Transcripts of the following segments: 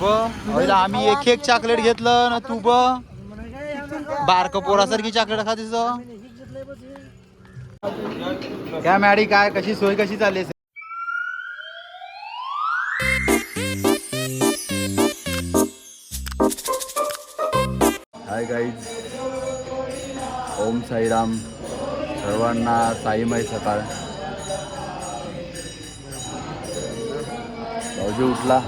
बघ आम्ही एक एक चॉकलेट घेतलं ना तू बारक पोरासारखी चॉकलेट खातीस काय मॅडी काय कशी सोय कशी चालली हाय गाईज ओम साईराम. सर्वांना साईमय सकाळ. भाऊजी उठला.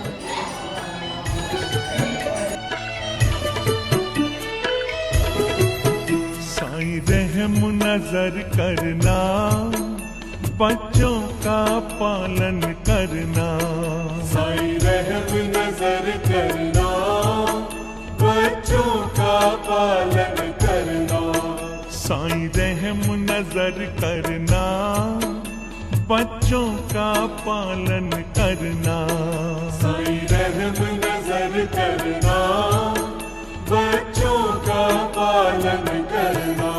साई रहम नज़र करना बच्चों का पालन करना। साई रहम नज़र करना बच्चों का पालन करना। साई रहम नज़र करना बच्चों का पालन करना। साई रहम नजर करना बच्चों का पालन करना।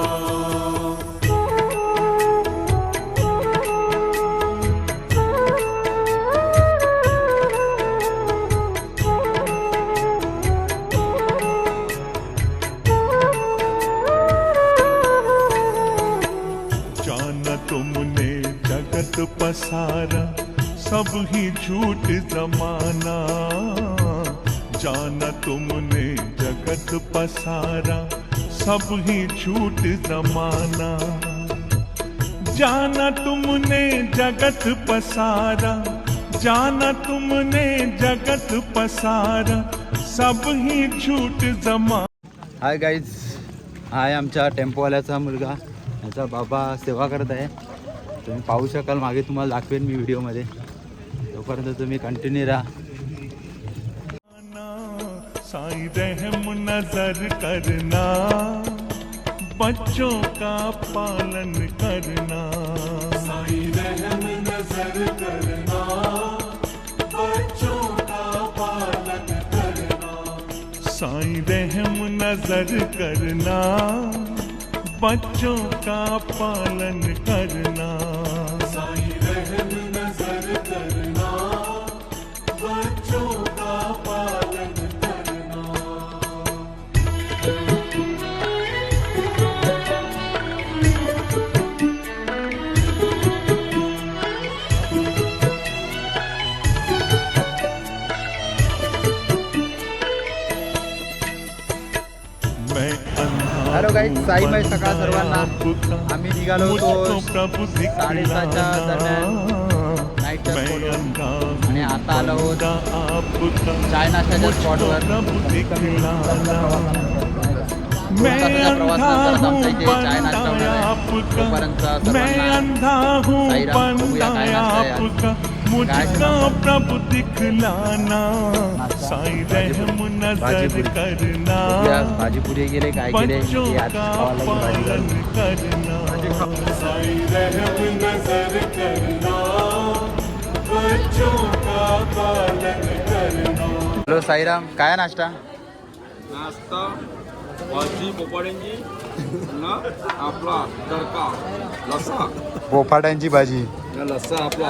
जाना तुमने जगत पसारा सब ही झूठ जमाना। जाना तुमने जगत पसारा सब ही झूठ जमाना। जाना तुमने जगत पसारा जाना तुमने जगत पसारा सब ही झूठ जमा हाय गाईज हाय आमच्या टेम्पोवाल्याचा मुलगा याचा बाबा सेवा करत आहे. तुम्ही पाहू शकाल मागे तुम्हाला दाखवेन मी व्हिडिओमध्ये तोपर्यंत तुम्ही कंटिन्यू राहा. रहम नज़र करना बच्चों का पालन करना। साई रहम नज़र करना बच्चों का पालन करना। साई रहम नज़र करना बच्चों का पालन करना। साई रहम नज़र करना बच्चों हॅलो गाईज हूँ, साईमय सकाळ सर्वांना. आम्ही निघालो होतो साडेसहाच्या दरम्यान. नाईटच्या स्पॉटवर. आणि आता आलो आहोत चाय नाश्त्याच्या स्पॉटवर प्रवास नंतर हूँ आमचा इथे चाय नाश्ता होणार आहे. तोपर्यंत सर्वांना साईराम, बघूया काय नाश्ता आहे मुझको प्रभु दिखलाना। साई रहम नजर भाजीपुरी. करना। बघूया भाजीपुरी गेले काय गेले बच्चों ते आज का खावा लागेल भाजी पालन करना। साई रहम नजर करना। बच्चों का पालन करना। हॅलो साईराम काय नाश्ता? नाश्ता भाजी पोपाड्यांची पुन्हा आपला तडका लसा. पोफाट्यांची भाजी. या लसा आपला.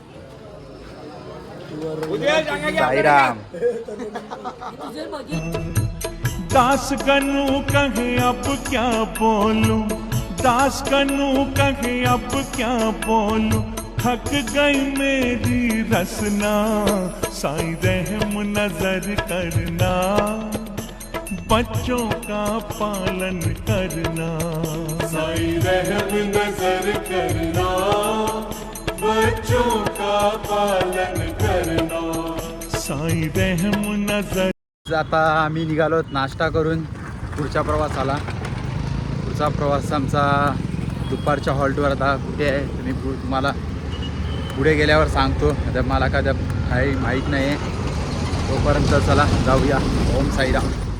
यांगा दास कनु कहे अब क्या बोलूँ? दास कनु कहे अब क्या बोलूँ? थक गई मेरी रसना साई रहम नज़र करना। बच्चों का पालन करना। साई रहम नज़र करना बच्चों का पालन करना साई रहम नजर। आता आम्ही निघालो नाश्ता करून पुढच्या प्रवासाला. पुढचा प्रवास आमचा दुपारच्या हॉल्टवर आता कुठे आहे तुम्ही पु- तुम्हाला पुढे गेल्यावर सांगतो. आता मला काय त्या काही माहीत नाही आहे तोपर्यंत चला जाऊया. ओम साईराम.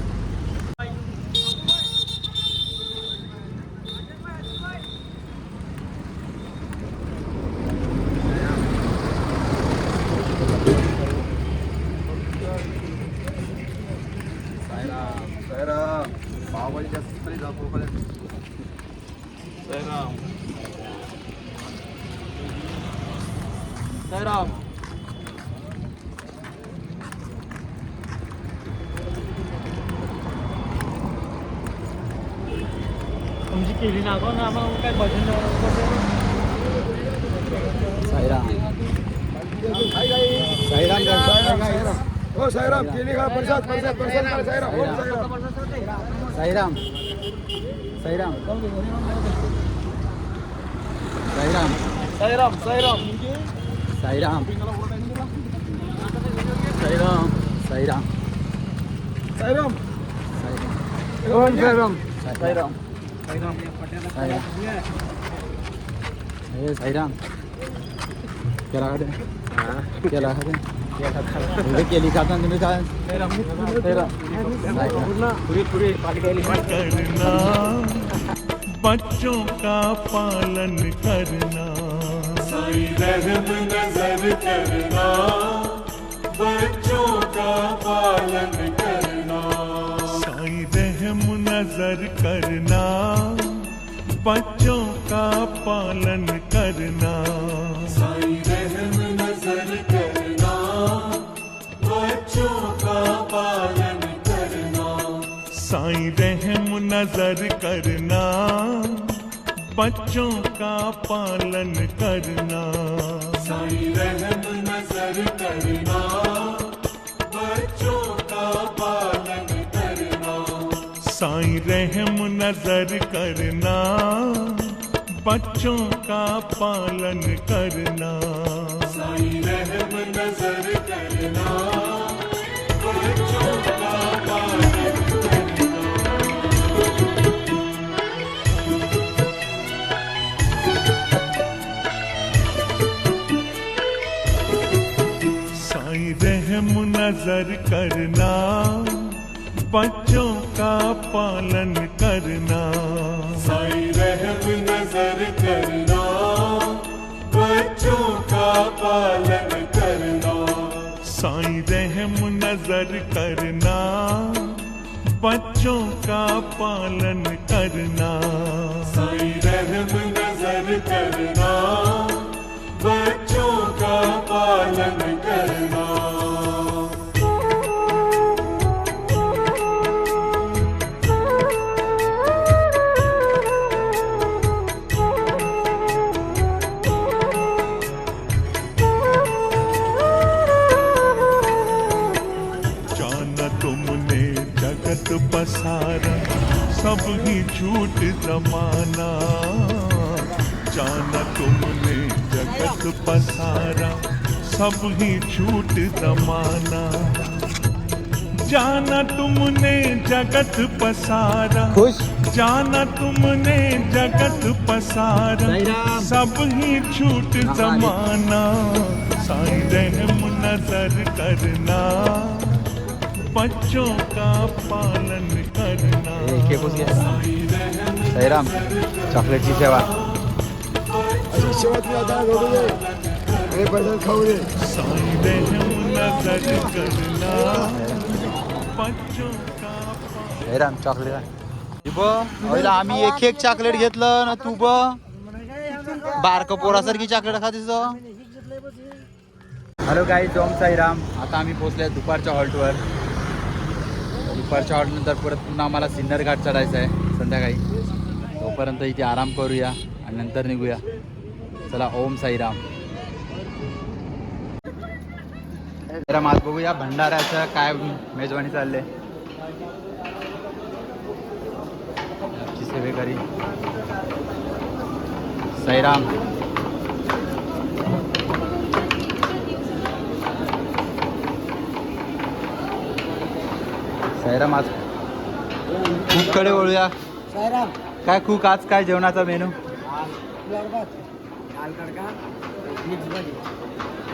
तुमची केली ना ना आम्हाला काय भजन साईराम साईराम साईराम हो साईराम केली का प्रसाद प्रसाद प्रसाद साईराम हो साईराम साईराम साईराम साईराम साईराम साईराम साईराम साईराम साईराम साईराम साईराम साईराम साईराम ए साईराम. केला का ते केला का ते एवढी केली तुम्ही काय बच्चों का पालन करना साई रहम नजर करना बच्चों का पालन करना। साई रहम नजर करना। नज़र करना बच्चों का पालन करना। साई रहम नज़र करना बच्चों का पालन करना। साई रहम नज़र करना बच्चों का पालन करना। साई रहम नज़र करना बच्चों का पालन नज़र करना बच्चों का पालन करना। साई रहम नज़र करना बच्चों का पालन करना। साई रहम नज़र करना बच्चों का पालन करना। साई रहम नज़र करना बच्चों का पालन करना। सब ही झूठ जमाना। जाना तुमने जगत पसारा सब ही झूठ जमाना। जाना तुमने जगत पसारा खुश? जाना तुमने जगत पसारा सब ही छूट जमाना। साई रहम नज़र करना। बच्चों का पालन करना. साईराम चॉकलेटची सेवा हे खाऊ दे साई नजर करना। बच्चों का साईराम चॉकलेट. ब आम्ही एक एक चॉकलेट घेतलं ना तू ब। बारक पोरासारखी चॉकलेट खातीस हॅलो गाई जोम साईराम आता आम्ही पोहोचले दुपारच्या हॉल्टवर. दुपारच्या हॉल्ट नंतर परत पुन्हा आम्हाला सिन्नर घाट चढायचं आहे संध्याकाळी. तोपर्यंत इथे आराम करूया आणि नंतर निघूया. चला ओम साईराम. साईराम आज बघूया भंडाऱ्याचं काय मेजवानी चालले सेवेकरी. साईराम. साईराम आज खूपकडे वळूया. साईराम. काय खूप आज काय जेवणाचा मेनू?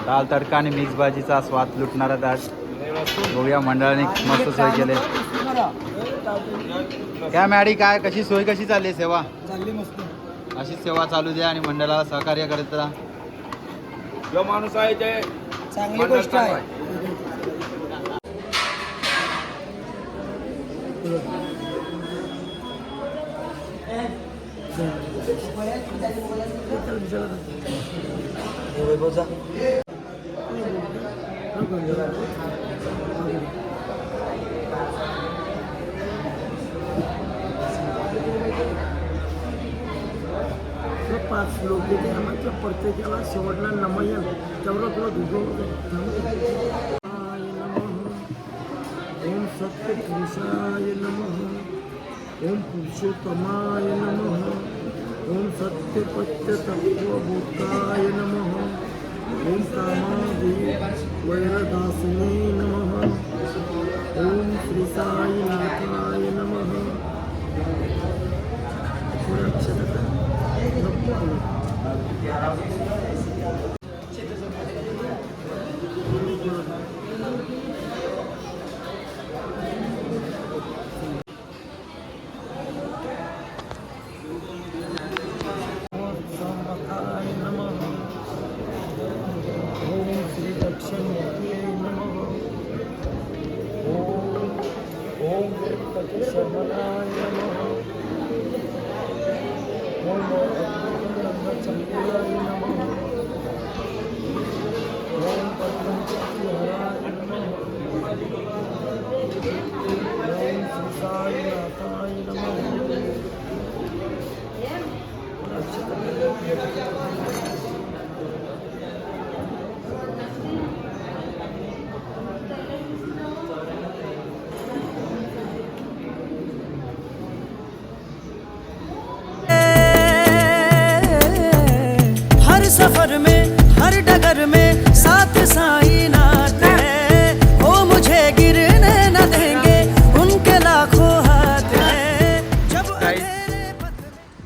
दाल तडका आणि मिक्स भाजीचा स्वाद लुटणारा दाट बघूया मंडळाने मस्त सोय केले. काय मॅडी काय कशी सोय कशी चालली आहे सेवा? अशीच सेवा चालू द्या आणि मंडळाला सहकार्य करत राहा. जो माणूस आहे ते चांगली गोष्ट आहे. पाच लोक येते आम्हाला प्रत्येकाला शेवटला नमयन तेवढं तुला दुसरं सत्यपुरुषाय नमः। ओम पुरुषोत्तमाय नमः। ओम सत्यपत्यतत्त्वभूताय नमः। ओम कामादि वैरदासने नमः। ओम श्री साईनाथाय नमः। सुरक्षित सफर में हर डगर में साथ साई नाथ है। वो मुझे गिरने न देंगे उनके लाखों हाथ है। जब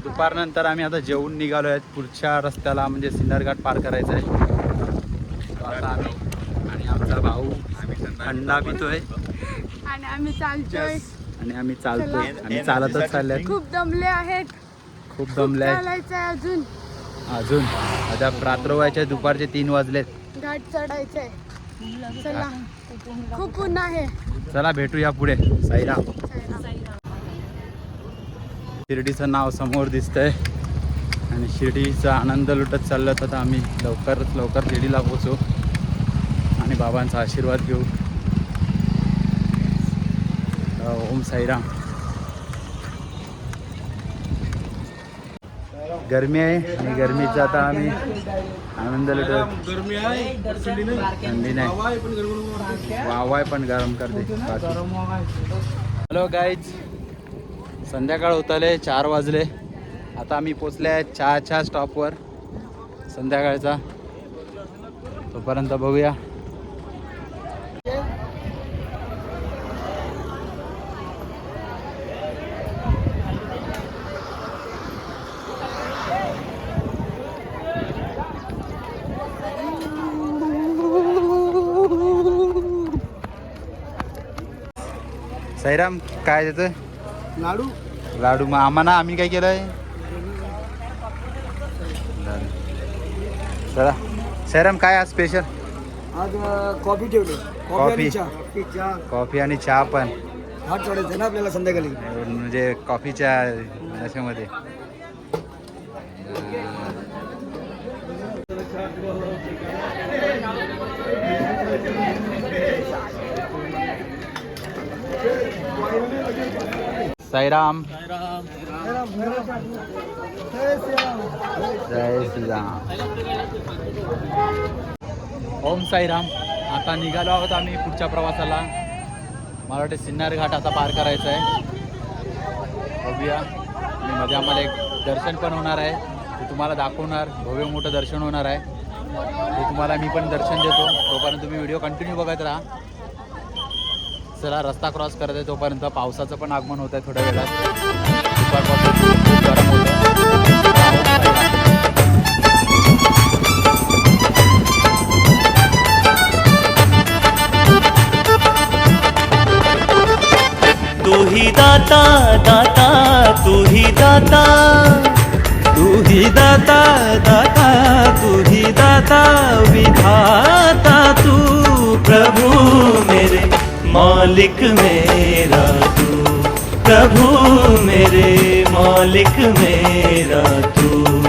दुपारनंतर आम्ही आता जेवून निघालो आहेत पुढच्या रस्त्याला म्हणजे सिन्नरघाट पार करायचं आहे. आता आम्ही आणि आमचा भाऊ अंडा पितोय. आणि आम्ही चालतोय. आणि आम्ही चालतोय. आणि चालतच चालल्यात खूप दमले आहेत. खूप दमले अजून. अजून आता रात्र व्हायचे दुपारचे तीन वाजलेत. घाट चढायचंय. चला. खूप ऊन आहे. चला भेटूया पुढे. साईराम शिर्डीचं नाव समोर दिसतंय. आणि शिर्डीचा आनंद लुटत चाललो तर आम्ही. लवकरच लवकर शिर्डीला पोचू आणि बाबांचा आशीर्वाद घेऊ. ओम साईराम. गरमी आहे आणि गरमीचा आता आम्ही. आनंद लुटतो गरमी आहे थंडी नाही. वावाय पण गरम करते. हॅलो गाईज संध्याकाळ होताले चार वाजले. आता आम्ही पोचले आहे चहाच्या स्टॉपवर संध्याकाळचा. तोपर्यंत बघूया. साईराम काय देतं लाडू. लाडू मग आम्हाला आम्ही काय केलंय? चला. सैराम काय आज स्पेशल आज कॉफी ठेवली. कॉफी. कॉफी. आणि चहा पण. हात चढायचं ना आपल्याला संध्याकाळी? म्हणजे कॉफीच्या याच्यामध्ये. साईराम. जय श्रीराम. ओम साईराम. आता निघालो आहोत आम्ही पुढच्या प्रवासाला. मला वाटते सिन्नर घाट आता पार करायचा आहे. बघूया. आणि मध्ये आम्हाला एक दर्शन पण होणार आहे. ते तुम्हाला दाखवणार. भव्य मोठं दर्शन होणार आहे. ते तुम्हाला मी पण दर्शन देतो. तोपर्यंत तुम्ही व्हिडिओ कंटिन्यू बघत राहा. चला रस्ता क्रॉस करत आहे तोपर्यंत पावसाचं पण आगमन होत आहे थोड्या वेळात. तूही दाता दाता तूही दाता. तूही दाता दाता तूही दाता विधाता. मालिक मेरा तू प्रभु मेरे मालिक मेरा तू।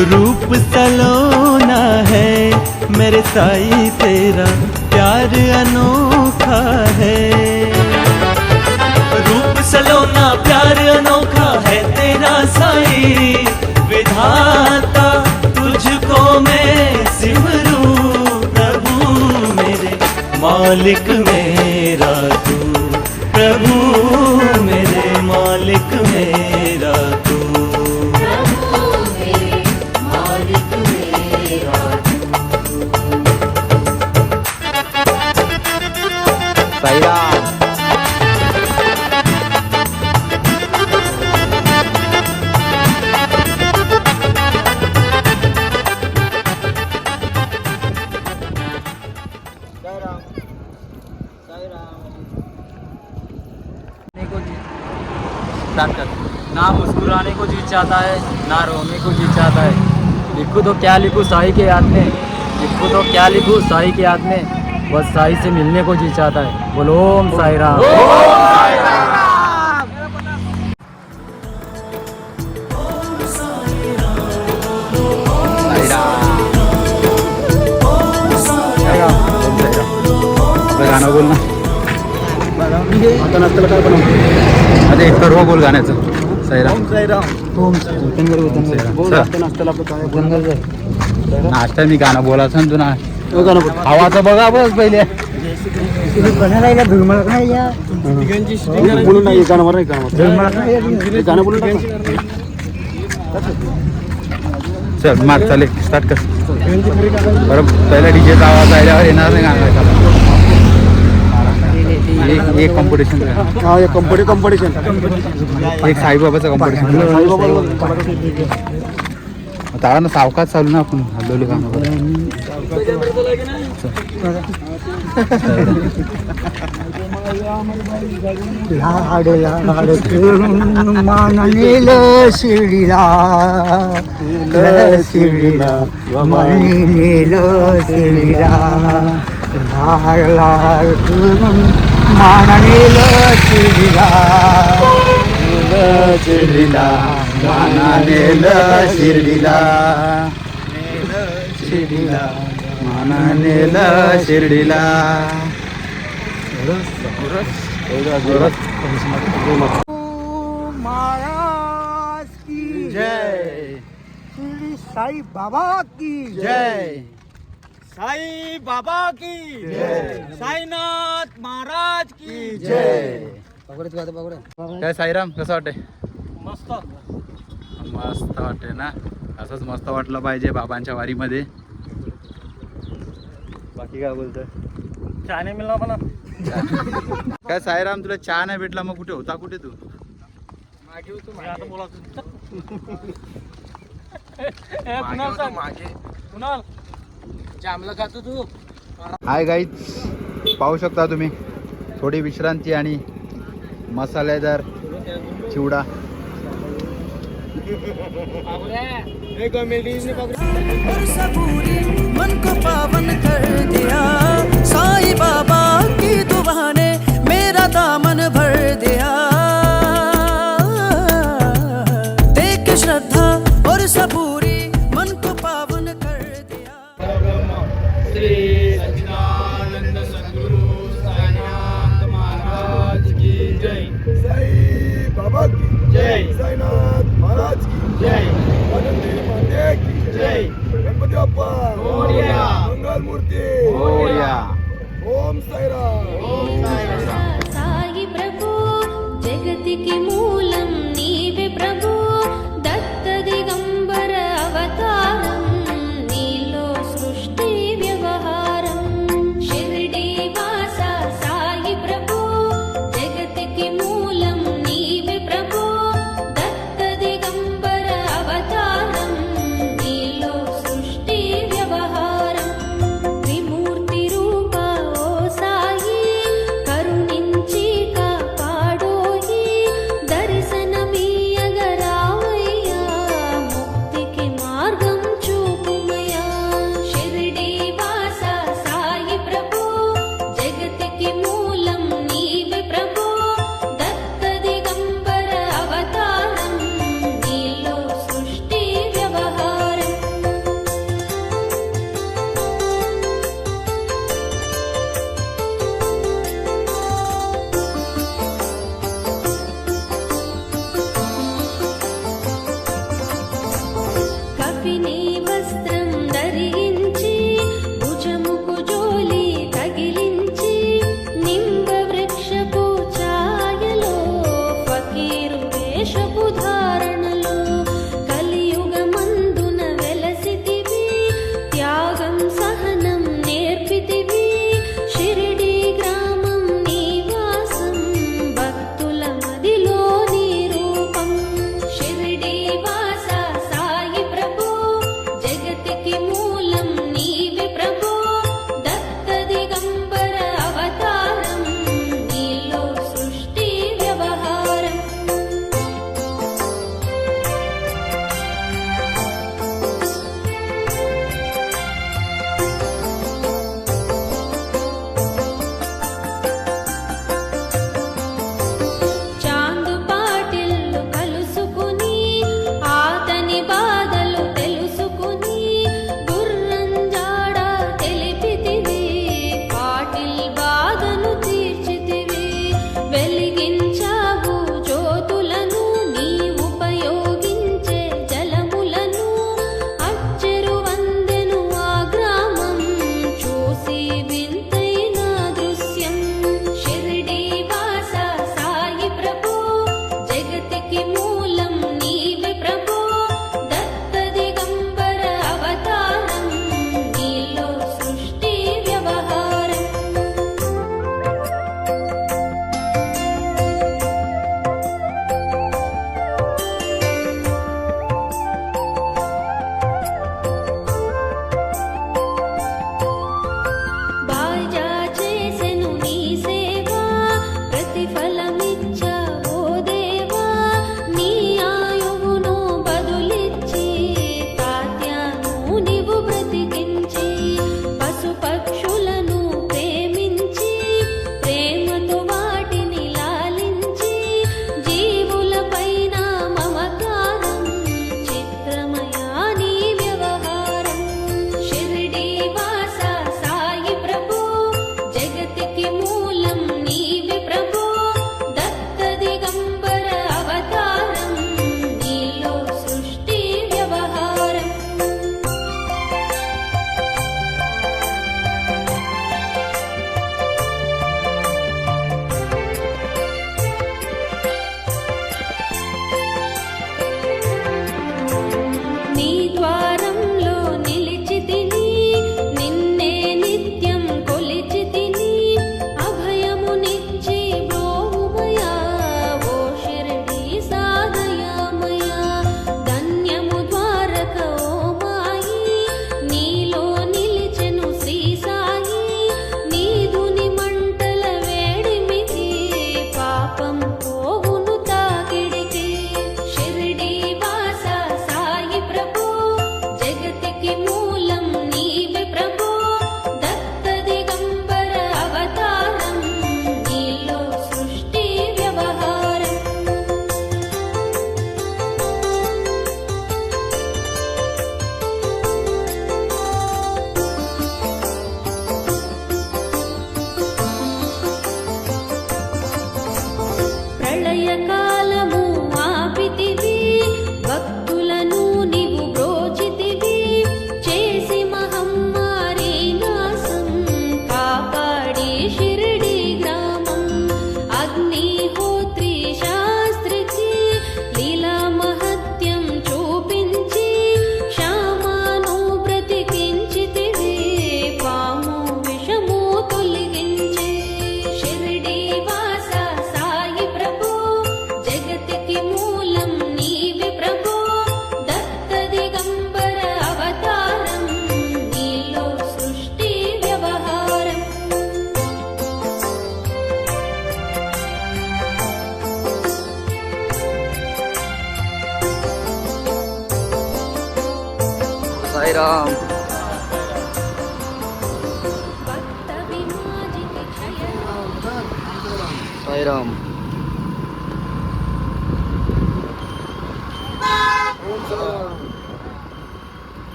रूप सलोना है। मेरे साई, तेरा प्यार अनोखा है। रूप सलोना, प्यार अनोखा है तेरा साई। विधाता तुझको मैं सिमरू, प्रभु मेरे मालिक मेरा स्टार्ट कर। ना मुस्कुराने को जी चाहता है ना रोने को जी चाहता है। लिखूँ तो क्या लिखूँ साई के याद में? लिखूँ तो क्या लिखूँ साई के याद में? बस साई से मिलने को जी चाहता है। बोलो ओम साई राम। आपलं गाणं बोल। ना अरे एक ठरवा बोल गाण्याचं. साईराम. नाश्ता मी गाणं बोलायचं ना तू ना. आवाज बघा बस पहिले. बोलून नाही गाणं नाही गाणं गाणं बोलून चल मार चालेल. स्टार्ट कर. बरं पहिला डीजेचा आवाज आल्यावर येणार नाही गाणं एक एक कॉम्पिटिशन हा एक कॉम्पिटी कॉम्पिटिशन एक साईबाबाचं कॉम्पिटिशन आता ना सावकाश चालू ना आपण हल्लोली गाणं माननील शिडीला. शिडीला. माननील शिडीला. लाल लाल माननील शिडीला शिर्डीला मानानेल शिर्डीला शिर्डीला मानानेल शिर्डीला महाराज की जय। श्री साई बाबा की जय। साई बाबा की साईनाथ महाराज की जय। काय साईराम कसं वाटते मस्त. मस्त वाटते ना? असंच मस्त वाटलं पाहिजे बाबांच्या वारीमध्ये. बाकी काय बोलतोय? चहा नाही मिळणार मला काय साईराम तुला चहा नाही भेटला मग कुठे होता? कुठे तू? जामला खातो तू. हाय गाईज पाहू शकता तुम्ही थोडी विश्रांती आणि मसालेदार चिवडा. मन को पावन कर दिया। साईं बाबा की दुआ ने मेरा दामन भर दिया। साईनाथ महाराज की जय माते की जय गणपती बाप्पा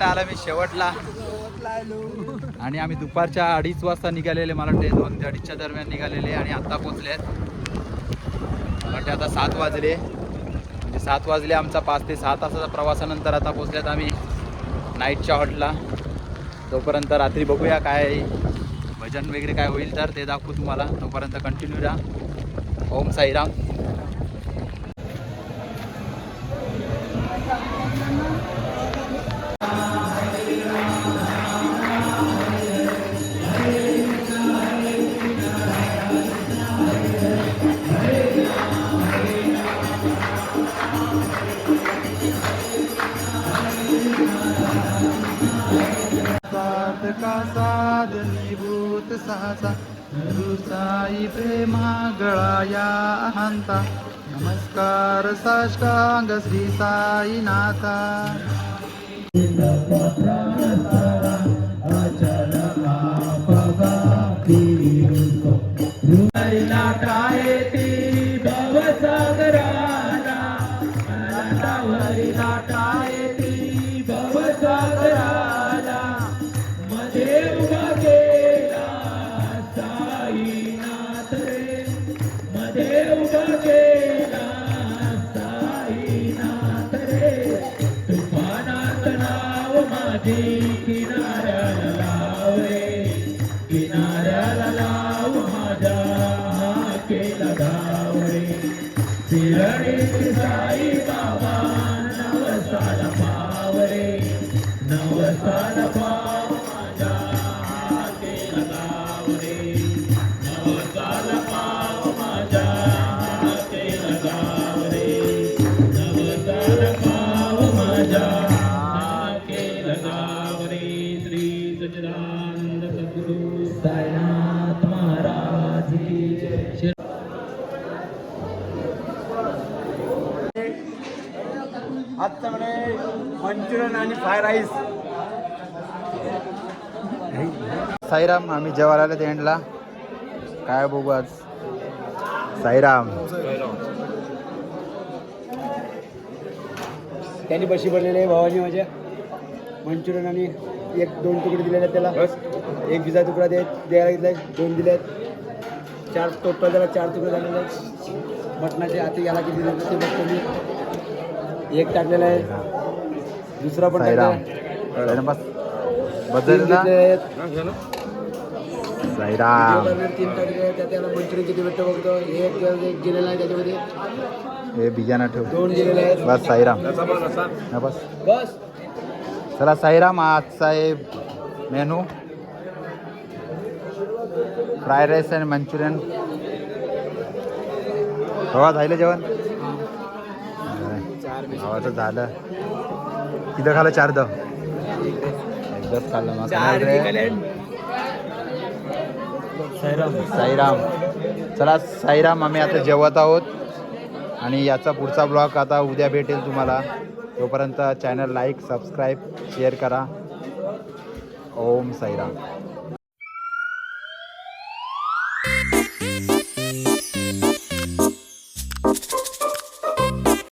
गाईज आला मी शेवटला. आणि आम्ही दुपारच्या अडीच वाजता निघालेले मला वाटते दोन ते अडीचच्या दरम्यान निघालेले आणि आत्ता पोचले आहेत. वाटते आता सात वाजले. म्हणजे सात वाजले आमचा पाच ते सहा तासाचा प्रवासानंतर आता पोचल्यात आम्ही नाईटच्या हॉटला तोपर्यंत रात्री बघूया काय भजन वगैरे काय होईल तर ते दाखवू तुम्हाला. तोपर्यंत कंटिन्यू राहा. ओम साईराम. साधनीभूत सहसा गुरुसाई प्रेमा गळाया अहंता नमस्कार साष्टांग श्री साईनाथा. मंचुरियन आणि फ्राय राईस. साईराम आम्ही जेवायला आले ते एंडला काय बघू आज? साईराम. त्यांनी बशी भरलेले आहे भावानी माझ्या. मंचुरियन आणि एक दोन तुकडे दिलेले आहेत त्याला. एक भिजा तुकडा दे द्यायला घेतलाय दोन दिले आहेत चार टोटल त्याला चार तुकडे झालेले आहेत. मटणाचे हाती याला किती दिले ते बघतो मी. एक टाकलेला आहे. दुसरा पण साईराम. बस. बदल ना? साईराम. तीन टाकलेले आहेत. त्यात त्याला मंचुरियन किती भेटतं बघतो. एक एक गेलेला आहे त्याच्यामध्ये. हे बियाणं ठेव. दोन गेलेले आहेत. बस साईराम. हा बस. बस. चला साईराम आजचा आहे मेनू. फ्राय राईस आणि मंचुरियन. हवा झालं जेवण? हवाचं झालं. किती खाल्लं चार द एकदाच खाल्लं साईराम. साईराम. चला साईराम आम्ही आता जेवत आहोत. आणि याचा पुढचा ब्लॉग आता उद्या भेटेल तुम्हाला. तोपर्यंत चॅनल लाईक सबस्क्राईब शेअर करा. ओम साईराम.